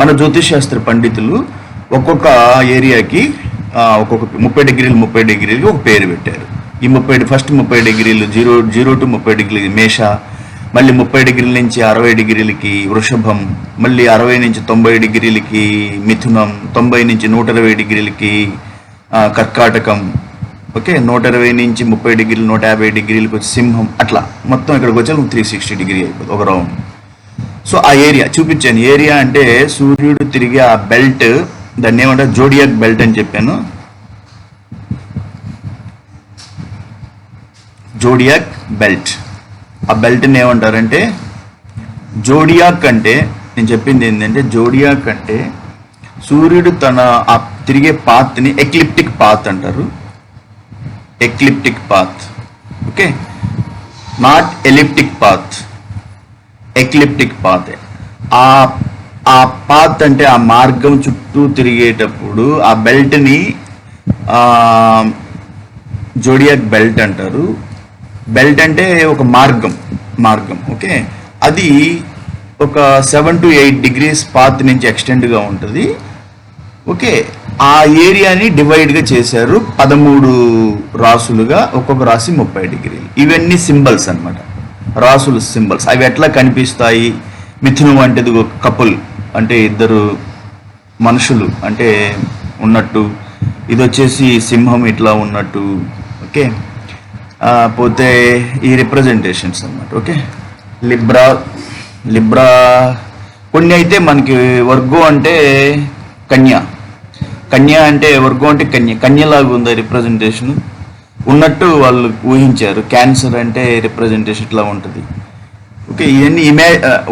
మన జ్యోతిష్శాస్త్ర పండితులు ఒక్కొక్క ఏరియాకి ఒక్కొక్క ముప్పై డిగ్రీలు ముప్పై డిగ్రీలు ఒక పేరు పెట్టారు. ఈ ముప్పై ఫస్ట్ ముప్పై డిగ్రీలు జీరో జీరో టు ముప్పై డిగ్రీలు మేష మళ్ళీ ముప్పై డిగ్రీల నుంచి అరవై డిగ్రీలకి వృషభం మళ్ళీ అరవై నుంచి తొంభై డిగ్రీలకి మిథునం తొంభై నుంచి నూట ఇరవై డిగ్రీలకి కర్కాటకం ఓకే? నూట ఇరవై నుంచి ముప్పై డిగ్రీలు నూట యాభై డిగ్రీలకు వచ్చి సింహం అట్లా. మొత్తం ఇక్కడికి వచ్చి త్రీ సిక్స్టీ డిగ్రీ అయిపోతుంది ఒక రౌండ్. సో ఆ ఏరియా చూపించాను ఏరియా అంటే సూర్యుడు తిరిగే ఆ బెల్ట్ దాన్ని ఏమంటారు? జోడియాక్ బెల్ట్ అని చెప్పాను. Zodiac belt. ఆ బెల్ట్ని ఏమంటారంటే జోడియాక్ అంటే నేను చెప్పింది ఏంటంటే జోడియాక్ అంటే సూర్యుడు తన ఆ తిరిగే పాత్ని ఎక్లిప్టిక్ పాత్ అంటారు. Ecliptic path. Okay? Not elliptic path. Ecliptic path ఆ ఆ పాత్ అంటే ఆ మార్గం చుట్టూ తిరిగేటప్పుడు ఆ బెల్ట్ని జోడియాక్ బెల్ట్ అంటారు. బెల్ట్ అంటే ఒక మార్గం మార్గం ఓకే అది ఒక seven to eight degrees path నుంచి ఎక్స్టెండ్గా ఉంటుంది. ఓకే ఆ ఏరియాని డివైడ్గా చేశారు పదమూడు రాసులుగా ఒక్కొక్క రాశి ముప్పై డిగ్రీలు. ఇవన్నీ సింబల్స్ అన్నమాట. రాసులు సింబల్స్. అవి ఎట్లా కనిపిస్తాయి? మిథునం వంటిది ఒక కపుల్. అంటే ఇద్దరు మనుషులు. అంటే ఉన్నట్టు. ఇది వచ్చేసి సింహం ఇట్లా ఉన్నట్టు. ఓకే? పోతే ఈ రిప్రజెంటేషన్స్ అన్నమాట. ఓకే? లిబ్రా లిబ్రా కొన్ని అయితే మనకి వర్గం అంటే కన్య. కన్య అంటే వర్గం అంటే కన్య. కన్యలాగా ఉంది రిప్రజెంటేషన్ ఉన్నట్టు వాళ్ళు ఊహించారు. క్యాన్సర్ అంటే రిప్రజెంటేషన్ ఇట్లా ఉంటుంది. ఓకే ఇవన్నీ ఇమే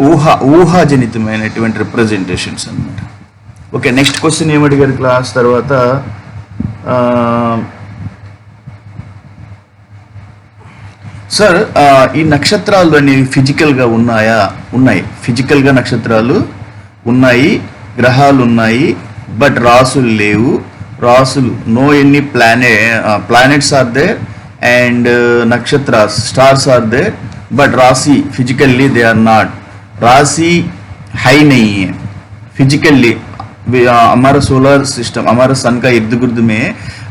ఊహ ఊహాజనితమైనటువంటి రిప్రజెంటేషన్స్ అనమాట ఓకే నెక్స్ట్ క్వశ్చన్ ఏమడిగారు క్లాస్ తర్వాత సార్ ఈ నక్షత్రాలు అనేవి ఫిజికల్గా ఉన్నాయా? ఉన్నాయి. ఫిజికల్గా నక్షత్రాలు ఉన్నాయి గ్రహాలు ఉన్నాయి బట్ రాసులు లేవు. రాసులు నో ఎన్ని plane planets are there and నక్షత్రాస్ stars are there but राशि फिजिकली दे आर नॉट राशि है ही नहीं है फिजिकली हमारा सोलर सिस्टम हमारा सन का इर्द गिर्द में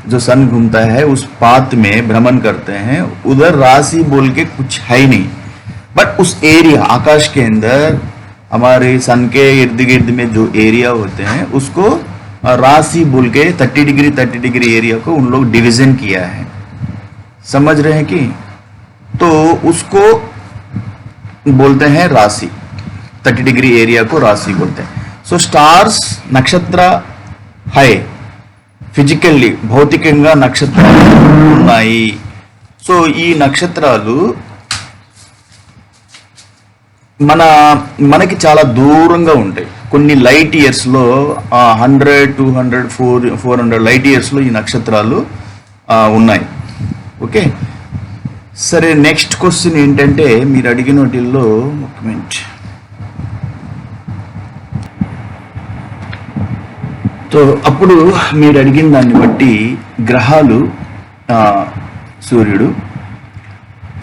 जो सन घूमता है उस पात में भ्रमण करते हैं उधर राशि बोल के कुछ है ही नहीं बट उस एरिया आकाश के अंदर हमारे सन के इर्द गिर्द में जो एरिया होते हैं उसको अ, राशि बोल के thirty degree thirty degree area को उन लोग डिवीजन किया है समझ रहे हैं कि तो उसको बोलते हैं राशि थर्टी डिग्री एरिया को राशि बोलते हैं सो स्टार्स నక్షత్ర హై ఫిజికల్లీ భౌతికంగా నక్షత్రాలు ఉన్నాయి సో ఈ నక్షత్రాలు మన మనకి చాలా దూరంగా ఉంటాయి. కొన్ని లైట్ ఇయర్స్లో hundred two hundred four four hundred light ఇయర్స్లో ఈ నక్షత్రాలు ఉన్నాయి. ఓకే సరే నెక్స్ట్ క్వశ్చన్ ఏంటంటే మీరు అడిగిన వాటిల్లో ఒక మినిట్ సో అప్పుడు మీరు అడిగిన దాన్ని బట్టి గ్రహాలు సూర్యుడు.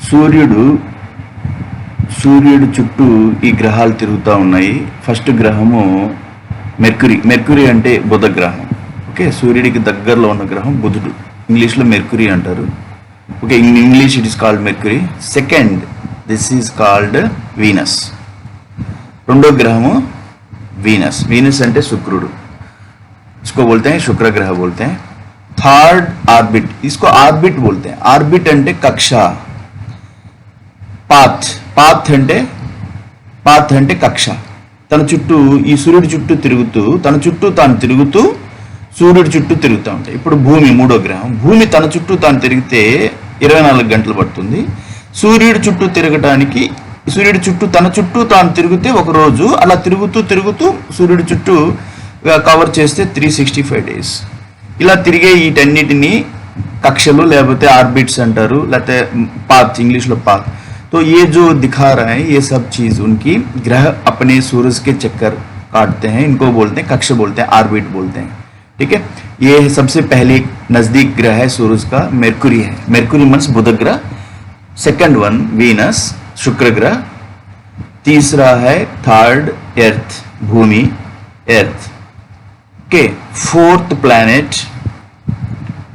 సూర్యుడు సూర్యుడు చుట్టూ ఈ గ్రహాలు తిరుగుతూ ఉన్నాయి ఫస్ట్ గ్రహము మెర్కురీ మెర్కురీ అంటే బుధ గ్రహం ఓకే సూర్యుడికి దగ్గరలో ఉన్న గ్రహం బుధుడు ఇంగ్లీష్లో మెర్కురీ అంటారు okay in English it is called Mercury second this is called Venus రెండో గ్రహము వీనస్ వీనస్ అంటే శుక్రుడు इसको बोलते हैं शुक्र ग्रह बोलते हैं थर्ड ऑर्बिट इसको ऑर्बिट बोलते हैं ऑर्बिट అంటే కక్ష పాత్ పాత్ అంటే పాత్ అంటే కక్ష. తన చుట్టూ ఈ సూర్యుడి చుట్టూ తిరుగుతూ తన చుట్టూ తాను తిరుగుతూ సూర్యుడి చుట్టూ తిరుగుతూ ఉంటాయి. ఇప్పుడు భూమి మూడో గ్రహం. భూమి తన చుట్టూ తాను తిరిగితే ఇరవై నాలుగు గంటలు పడుతుంది. సూర్యుడి చుట్టూ తిరగటానికి సూర్యుడి చుట్టూ తన చుట్టూ తాను తిరిగితే ఒకరోజు అలా తిరుగుతూ తిరుగుతూ సూర్యుడి చుట్టూ కవర్ చేస్తే త్రీ సిక్స్టీ ఫైవ్ డేస్ ఇలా తిరిగే వీటన్నిటిని కక్షలు లేకపోతే ఆర్బిట్స్ అంటారు లేకపోతే పాత్ ఇంగ్లీష్లో పాత్. तो ये जो दिखा रहे हैं, ये सब चीज़ उनकी ग्रह अपने सूरज के चक्कर काटते हैं, इनको बोलते हैं, कक्ष बोलते हैं, आर्बिट बोलते हैं। ठीक है? ये सबसे पहले नज़दीक ग्रह है सूरज का, मेरकुरी है। मेरकुरी मंस बुध ग्रह सेकंड वन वीनस शुक्र ग्रह, तीसरा है थर्ड एर्थ भूमि एर्थ के फोर्थ प्लैनेट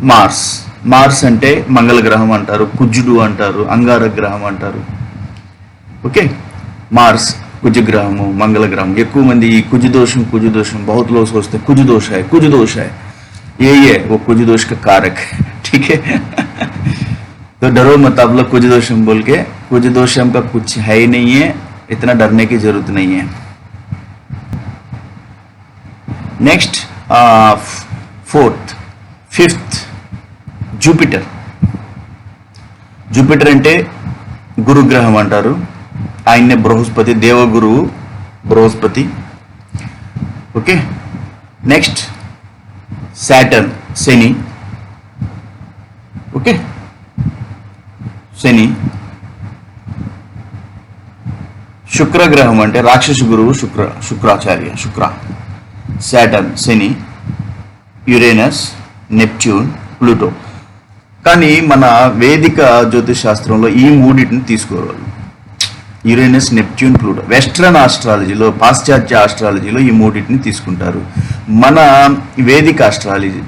मार्स మార్స్ అంటే మంగళ గ్రహం అంటారు కుజుడు అంటారు అంగార గ్రహం అంటారు ఓకే మార్స్ कुछ ग्रहमो मंगल ग्रहम ఎక్కువ మంది ఈ కుజ దోషం కుజ దోషం बहुत लोग सोचते हैं कुछ दोष है कुछ दोष है यही है वो कुछ दोष का कारक है ठीक है तो डरो मत आप लोग कुछ दोषम बोल के कुछ दोषम का कुछ है ही नहीं है इतना डरने की जरूरत नहीं है next fourth fifth Jupiter. Jupiter అంటే గురుగ్రహం అంటారు. ఆయన్నే బృహస్పతి దేవగురువు బృహస్పతి. ఓకే? నెక్స్ట్ శాటర్న్ శని. ఓకే? శని. శుక్రగ్రహం అంటే రాక్షస గురువు శుక్ర శుక్రాచార్య శుక్ర. శాటర్న్ శని. Uranus Neptune Pluto. కానీ మన వేదిక జ్యోతిష్ శాస్త్రంలో ఈ మూడింటిని తీసుకోవాలి. యురేనస్ నెప్ట్యూన్ ప్లూటో వెస్ట్రన్ ఆస్ట్రాలజీలో పాశ్చాత్య ఆస్ట్రాలజీలో ఈ మూడింటిని తీసుకుంటారు. మన వేదిక ఆస్ట్రాలజీ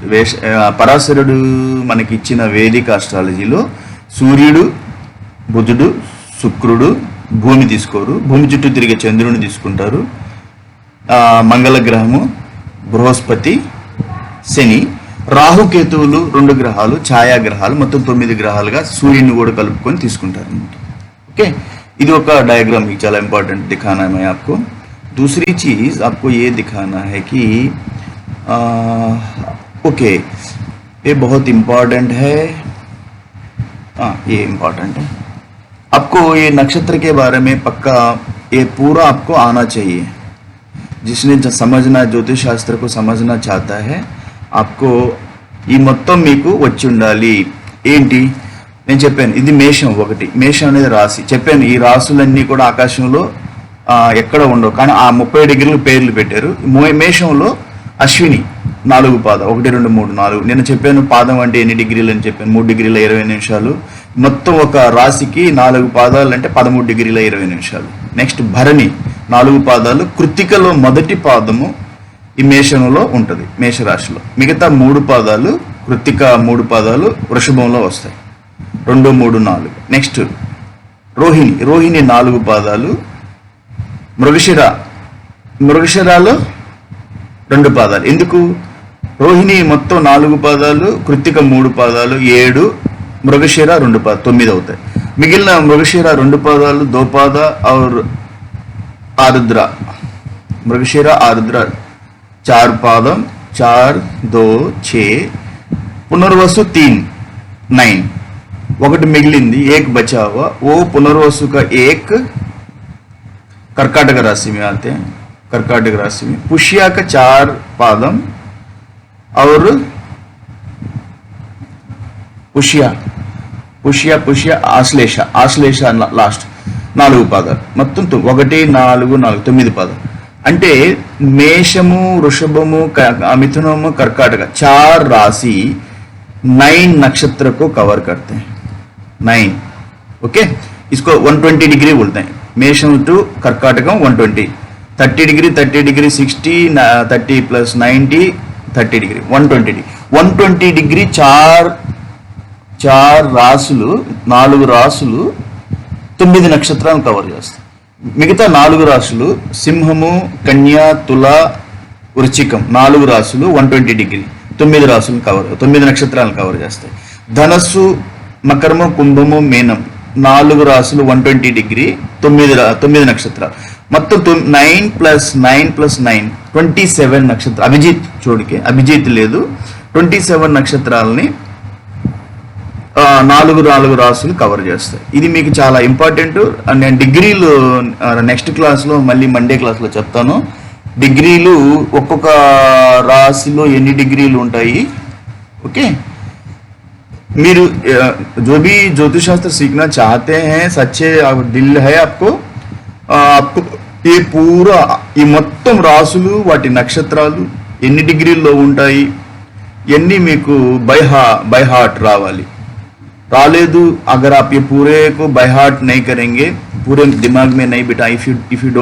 పరాశరుడు మనకి ఇచ్చిన వేదిక ఆస్ట్రాలజీలో సూర్యుడు బుధుడు శుక్రుడు భూమి తీసుకోరు. భూమి చుట్టూ తిరిగే చంద్రుని తీసుకుంటారు. మంగళ గ్రహము బృహస్పతి శని రాహుకేతువులు రెండు గ్రహాలు ఛాయాగ్రహాలు మొత్తం తొమ్మిది గ్రహాలుగా సూర్యుని కూడా కలుపుకొని తీసుకుంటారు అన్నమాట ओके ఇది ఒక डायग्राम ही చాలా इंपॉर्टेंट दिखाना है मैं आपको दूसरी चीज आपको ये दिखाना है कि आ, ओके ये बहुत इम्पोर्टेंट है हाँ ये इम्पोर्टेंट है आपको ये नक्षत्र के बारे में पक्का ये पूरा आपको आना चाहिए जिसने जो समझना ज्योतिष शास्त्र को समझना चाहता है అప్కో ఈ మొత్తం మీకు వచ్చి ఉండాలి ఏంటి? నేను చెప్పాను ఇది మేషం ఒకటి. మేషం అనేది రాశి. చెప్పాను ఈ రాసులన్నీ కూడా ఆకాశంలో ఎక్కడ ఉండవు. కానీ ఆ ముప్పై డిగ్రీలు పేర్లు పెట్టారు. మేషంలో అశ్విని నాలుగు పాదం. ఒకటి రెండు మూడు నాలుగు. నేను చెప్పాను పాదం అంటే ఎన్ని డిగ్రీలు అని చెప్పాను. మూడు డిగ్రీల ఇరవై నిమిషాలు. మొత్తం ఒక రాశికి నాలుగు పాదాలు అంటే పదమూడు డిగ్రీల ఇరవై నిమిషాలు. నెక్స్ట్ భరణి నాలుగు పాదాలు. కృతికలో మొదటి పాదము ఈ మేషంలో ఉంటుంది మేషరాశిలో. మిగతా మూడు పాదాలు కృత్తిక మూడు పాదాలు వృషభంలో వస్తాయి. రెండు మూడు నాలుగు. నెక్స్ట్ రోహిణి. రోహిణి నాలుగు పాదాలు మృగశిర మృగశిరాలో రెండు పాదాలు. ఎందుకు? రోహిణి మొత్తం నాలుగు పాదాలు కృత్తిక మూడు పాదాలు ఏడు మృగశిర రెండు పాదాలు తొమ్మిది అవుతాయి. మిగిలిన మృగశిర రెండు పాదాలు దోపాద ఆరుద్ర. మృగశిర ఆరుద్ర चार पादम चार दो छ पुनर्वसु तीन నైన్ ఒకటి మిగిలింది ఏక్ బచావా ఓ పునర్వసుక ఏక్ కర్కాటక రాశి మే కర్కాటక కర్కాटक राशि చార్ పాదం का चार पादम और ఆశ్లేష ఆశ్లేష లాస్ట్. నాలుగు పాదాలు. మొత్తం ఒకటి నాలుగు నాలుగు తొమ్మిది పాదాలు. అంటే మేషము వృషభము క- మిథునము కర్కాటక చార్ రాశి नाइन नक्षत्र को कवर करते हैं नाइन ओके इसको 120 डिग्री बोलते हैं मेषम to कर्काटकम 120 30 degree 30 degree 60 30 plus 90 30 degree 120 degree 120 degree चार చార్ రాసులు నాలుగు రాసులు తొమ్మిది నక్షత్రాలను కవర్ చేస్తాయి మిగతా నాలుగు రాశులు సింహము కన్య తుల వృచ్చికం నాలుగు రాశులు వన్ ట్వంటీ డిగ్రీ తొమ్మిది రాశులు కవర్ తొమ్మిది నక్షత్రాలను కవర్ చేస్తాయి. ధనస్సు మకరము కుంభము మీనం నాలుగు రాశులు వన్ ట్వంటీ డిగ్రీ తొమ్మిది రా- తొమ్మిది నక్షత్రాలు. మొత్తం nine plus nine plus nine twenty seven నక్షత్రాలు. అభిజిత్ చూడకే అభిజిత్ లేదు. ట్వంటీ సెవెన్ నక్షత్రాలని నాలుగు నాలుగు రాసులు కవర్ చేస్తాయి ఇది మీకు చాలా ఇంపార్టెంట్ నేను డిగ్రీలు నెక్స్ట్ క్లాస్లో మళ్ళీ మండే క్లాస్లో చెప్తాను డిగ్రీలు ఒక్కొక్క రాశిలో ఎన్ని డిగ్రీలు ఉంటాయి ఓకే మీరు ఆ, जो भी ज्योतिष शास्त्र सीखना चाहते हैं सच्चे आप- दिल है आपको ఆ, आपको ఈ పూరా ఈ మొత్తం రాసులు వాటి నక్షత్రాలు ఎన్ని డిగ్రీల్లో ఉంటాయి ఎన్ని మీకు బై హా బై హార్ట్ రావాలి रालेदू अगर आप ये पूरे को बाय हार्ट नहीं करेंगे, पूरे दिमाग में नहीं बिठा इफ़ यू इफ़ यू